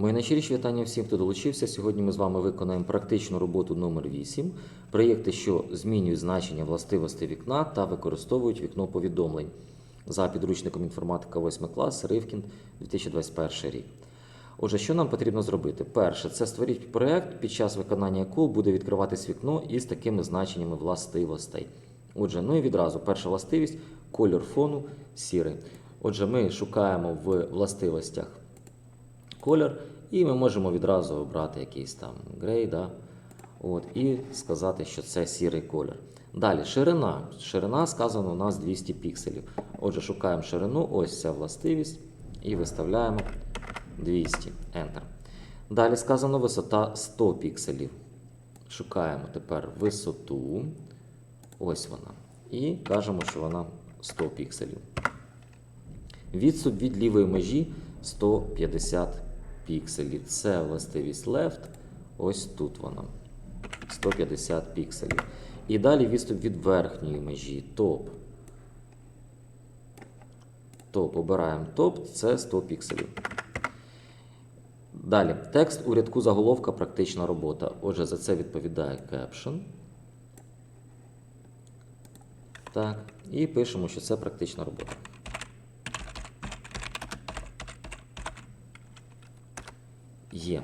Мої найщиріші вітання всім, хто долучився. Сьогодні ми з вами виконаємо практичну роботу номер 8 проєкти, що змінюють значення властивостей вікна та використовують вікно повідомлень за підручником інформатика 8 клас Ривкін 2021 рік. Отже, що нам потрібно зробити? Перше, це створіть проєкт, під час виконання якого буде відкриватись вікно із такими значеннями властивостей. Отже, ну і відразу перша властивість кольор фону сірий. Отже, ми шукаємо в властивостях колір, і ми можемо відразу обрати якийсь там грей, да? От, і сказати, що це сірий колір. Далі ширина. Ширина сказано у нас 200 пікселів. Отже, шукаємо ширину, ось ця властивість, і виставляємо 200. Enter. Далі сказано висота 100 пікселів. Шукаємо тепер висоту. Ось вона. І кажемо, що вона 100 пікселів. Відступ від лівої межі 150 пікселів. Це властивість left. Ось тут вона. 150 пікселів. І далі відступ від верхньої межі топ. Топ. Обираємо топ, це 100 пікселів. Далі. Текст у рядку заголовка практична робота. Отже, за це відповідає caption. Так. І пишемо, що це практична робота. Є.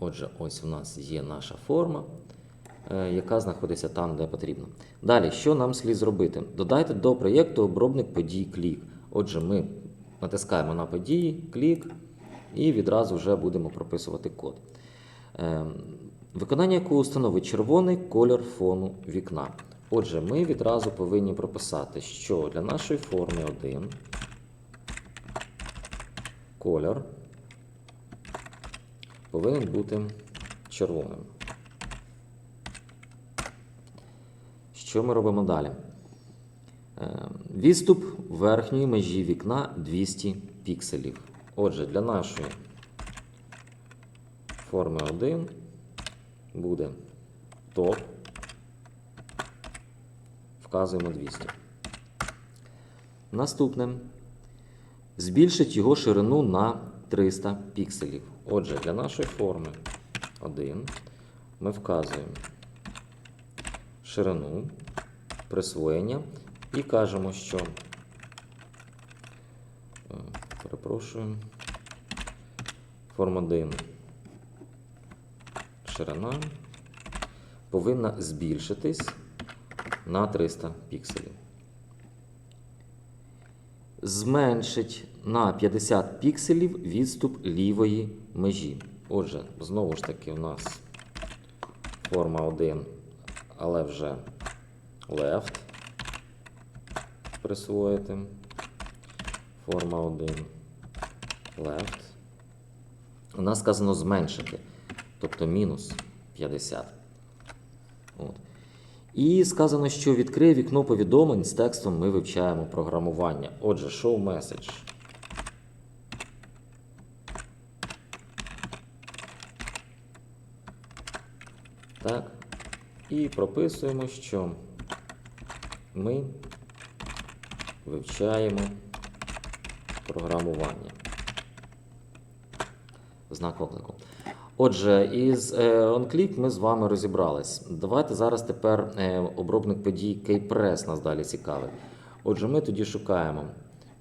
Отже, ось у нас є наша форма, е, яка знаходиться там, де потрібно. Далі, що нам слід зробити? Додайте до проєкту обробник подій клік. Отже, ми натискаємо на події, клік, і відразу вже будемо прописувати код. Е, Виконання якого установить червоний колір фону вікна. Отже, ми відразу повинні прописати, що для нашої форми 1 колір повинен бути червоним. Що ми робимо далі? Е, Відступ верхньої межі вікна 200 пікселів. Отже, для нашої форми 1 буде топ. Вказуємо 200. Наступне. Збільшить його ширину на 300 пікселів. Отже, для нашої форми 1 ми вказуємо ширину присвоєння і кажемо, що е, перепрошую, форм 1 ширина повинна збільшитись на 300 пікселів. Зменшить на 50 пікселів відступ лівої межі. Отже, знову ж таки, у нас форма 1, але вже left присвоїти. Форма 1 left. У нас сказано зменшити, тобто мінус 50. От. І сказано, що відкриє вікно повідомлень з текстом ми вивчаємо програмування. Отже, show message. Так. І прописуємо, що ми вивчаємо програмування. Знак оклику. Отже, із е, OnClick ми з вами розібрались. Давайте зараз тепер е, обробник подій KPress нас далі цікавить. Отже, ми тоді шукаємо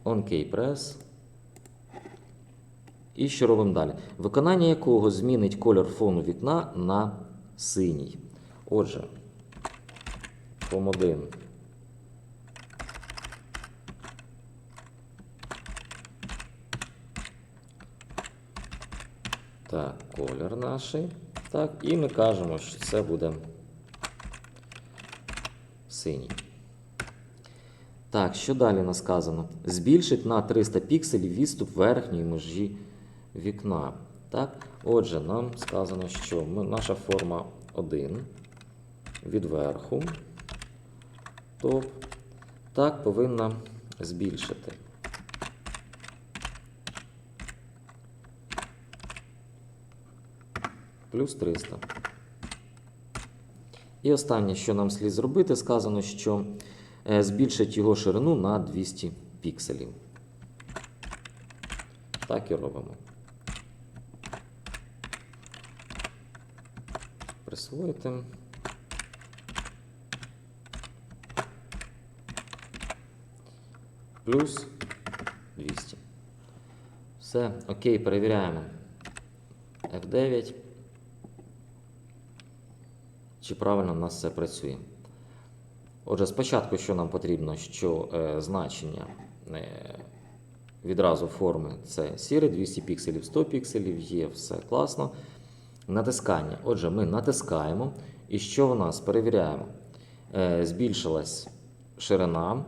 OnKPress. І що робимо далі? Виконання якого змінить колір фону вікна на синій. Отже, фон 1. Так, колір наш. Так, і ми кажемо, що це буде синій. Так, що далі нас сказано? Збільшить на 300 пікселів відступ верхньої межі вікна. Так, отже, нам сказано, що ми, наша форма 1 від верху. Топ. Так, повинна збільшити. плюс 300. І останнє, що нам слід зробити, сказано, що е, збільшить його ширину на 200 пікселів. Так і робимо. Присвоїти. Плюс 200. Все, окей, перевіряємо. F9. Чи правильно в нас все працює? Отже, спочатку, що нам потрібно, що е, значення е, відразу форми це сіре, 200 пікселів, 100 пікселів, є, все класно. Натискання. Отже, ми натискаємо. І що в нас? Перевіряємо. Е, збільшилась ширина.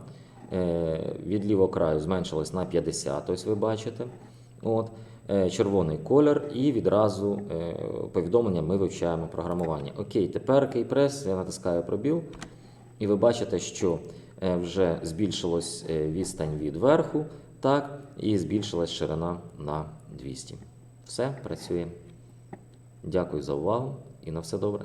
Е, від лівого краю зменшилась на 50, ось ви бачите. От. Е, червоний колір, і відразу е, повідомлення ми вивчаємо програмування. Окей, тепер кейпрес, я натискаю пробіл, і ви бачите, що е, вже збільшилась відстань від верху, так, і збільшилась ширина на 200. Все, працює. Дякую за увагу і на все добре.